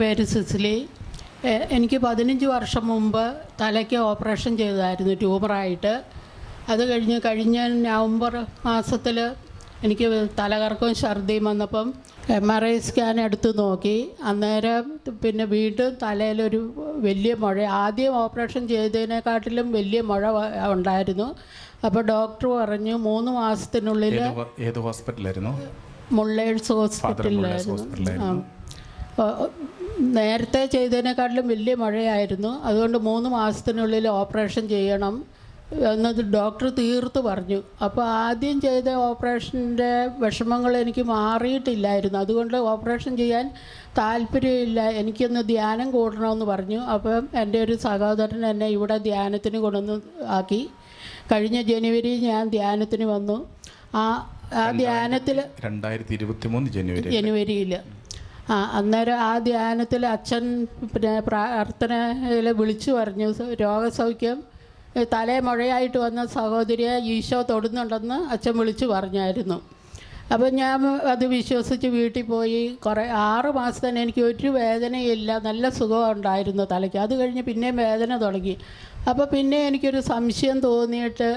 പേര് സിസിലി. എനിക്ക് പതിനഞ്ച് വർഷം മുമ്പ് തലയ്ക്ക് ഓപ്പറേഷൻ ചെയ്തായിരുന്നു ട്യൂമറായിട്ട്. അത് കഴിഞ്ഞ് കഴിഞ്ഞ നവംബർ മാസത്തിൽ എനിക്ക് തലകറക്കവും ഛർദിയും വന്നപ്പം എം ആർ ഐ സ്കാൻ എടുത്ത് നോക്കി. അന്നേരം പിന്നെ വീണ്ടും തലയിലൊരു വലിയ മുഴ ആദ്യം ഓപ്പറേഷൻ ചെയ്തതിനെക്കാട്ടിലും വലിയ മുഴ ഉണ്ടായിരുന്നു. അപ്പോൾ ഡോക്ടർ പറഞ്ഞു മൂന്ന് മാസത്തിനുള്ളിൽ ഏത് ഹോസ്പിറ്റലായിരുന്നു? മുള്ളേഴ്സ് ഹോസ്പിറ്റലിലായിരുന്നു. നേരത്തെ ചെയ്തതിനെക്കാട്ടിലും വലിയ മഴയായിരുന്നു. അതുകൊണ്ട് മൂന്ന് മാസത്തിനുള്ളിൽ ഓപ്പറേഷൻ ചെയ്യണം എന്നത് ഡോക്ടർ തീർത്ത് പറഞ്ഞു. അപ്പോൾ ആദ്യം ചെയ്ത ഓപ്പറേഷന്റെ വിഷമങ്ങൾ എനിക്ക് മാറിയിട്ടില്ലായിരുന്നു. അതുകൊണ്ട് ഓപ്പറേഷൻ ചെയ്യാൻ താല്പര്യമില്ല. എനിക്കൊന്ന് ധ്യാനം കൂടണമെന്ന് പറഞ്ഞു. അപ്പം എന്റെ ഒരു സഹോദരൻ എന്നെ ഇവിടെ ധ്യാനത്തിന് കൊണ്ടുവന്ന് ആക്കി. കഴിഞ്ഞ ജനുവരി ഞാൻ ധ്യാനത്തിന് വന്നു. ആ ആ ധ്യാനത്തിൽ രണ്ടായിരത്തി ഇരുപത്തി മൂന്ന് ജനുവരി ജനുവരിയിൽ. ആ അന്നേരം ആ ധ്യാനത്തിൽ അച്ഛൻ പിന്നെ പ്രാർത്ഥനയിൽ വിളിച്ചു പറഞ്ഞു രോഗസൗഖ്യം തലേ മുഴയായിട്ട് വന്ന സഹോദരിയെ ഈശോ തൊടുന്നുണ്ടെന്ന് അച്ഛൻ വിളിച്ചു പറഞ്ഞായിരുന്നു. അപ്പം ഞാൻ അത് വിശ്വസിച്ച് വീട്ടിൽ പോയി. കുറേ ആറ് മാസത്തിന് എനിക്ക് ഒരു വേദനയില്ല നല്ല സുഖം ഉണ്ടായിരുന്നു തലയ്ക്ക്. അത് കഴിഞ്ഞ് പിന്നെയും വേദന തുടങ്ങി. അപ്പോൾ പിന്നെ എനിക്കൊരു സംശയം തോന്നിയിട്ട്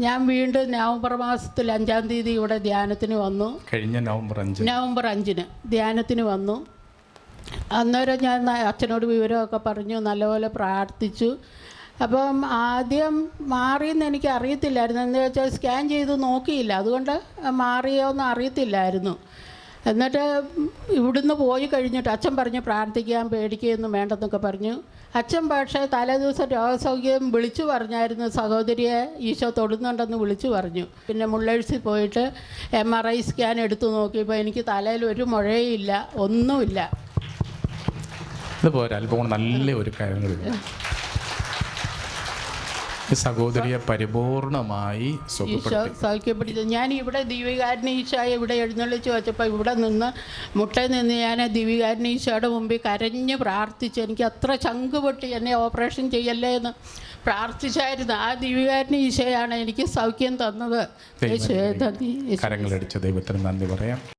ഞാൻ വീണ്ടും നവംബർ മാസത്തിൽ അഞ്ചാം തീയതി ഇവിടെ ധ്യാനത്തിന് വന്നു. കഴിഞ്ഞ നവംബർ അഞ്ച്. നവംബർ അഞ്ചിന് ധ്യാനത്തിന് വന്നു. അന്നേരം ഞാൻ അച്ഛനോട് വിവരമൊക്കെ പറഞ്ഞു നല്ലപോലെ പ്രാർത്ഥിച്ചു. അപ്പം ആദ്യം മാറിയെന്ന് എനിക്ക് അറിയത്തില്ലായിരുന്നു. എന്താ വെച്ചാൽ സ്കാൻ ചെയ്ത് നോക്കിയില്ല. അതുകൊണ്ട് മാറിയോ എന്ന് അറിയത്തില്ലായിരുന്നു. എന്നിട്ട് ഇവിടുന്ന് പോയി കഴിഞ്ഞിട്ട് അച്ഛൻ പറഞ്ഞു പ്രാർത്ഥിക്കാൻ പേടിക്കുകയൊന്നും വേണ്ടെന്നൊക്കെ പറഞ്ഞു. അച്ഛൻ പക്ഷേ തലേദിവസം രോഗസൗഖ്യം വിളിച്ചു പറഞ്ഞായിരുന്നു. സഹോദരിയെ ഈശോ തൊടുന്നുണ്ടെന്ന് വിളിച്ചു പറഞ്ഞു. പിന്നെ മുള്ളേഴ്സിൽ പോയിട്ട് എം ആർ ഐ സ്കാൻ എടുത്തു നോക്കിയപ്പോൾ എനിക്ക് തലയിൽ ഒരു മുഴയില്ല ഒന്നുമില്ല. ഇതുപോലെ അല്പം കൂടെ നല്ല ഒരു കാര്യങ്ങൾ ഈ സഹോദരിയെ പരിപൂർണമായി ഈശോ സൗഖ്യപ്പെടുത്തി. ഞാൻ ഇവിടെ ദിവികാരൻ ഈശോയെ ഇവിടെ എഴുന്നള്ളിച്ച് വെച്ചപ്പോൾ ഇവിടെ നിന്ന് മുട്ടയിൽ നിന്ന് ഞാൻ ദിവികാരൻ ഈശോയുടെ മുമ്പിൽ കരഞ്ഞ് പ്രാർത്ഥിച്ചു. എനിക്ക് അത്ര ചങ്ക് പൊട്ടി എന്നെ ഓപ്പറേഷൻ ചെയ്യല്ലേ എന്ന് പ്രാർത്ഥിച്ചായിരുന്നു. ആ ദിവികാരൻ ഈശോയാണ് എനിക്ക് സൗഖ്യം തന്നത്. കരങ്ങളടിച്ച ദൈവത്തിന് നന്ദി പറയാം.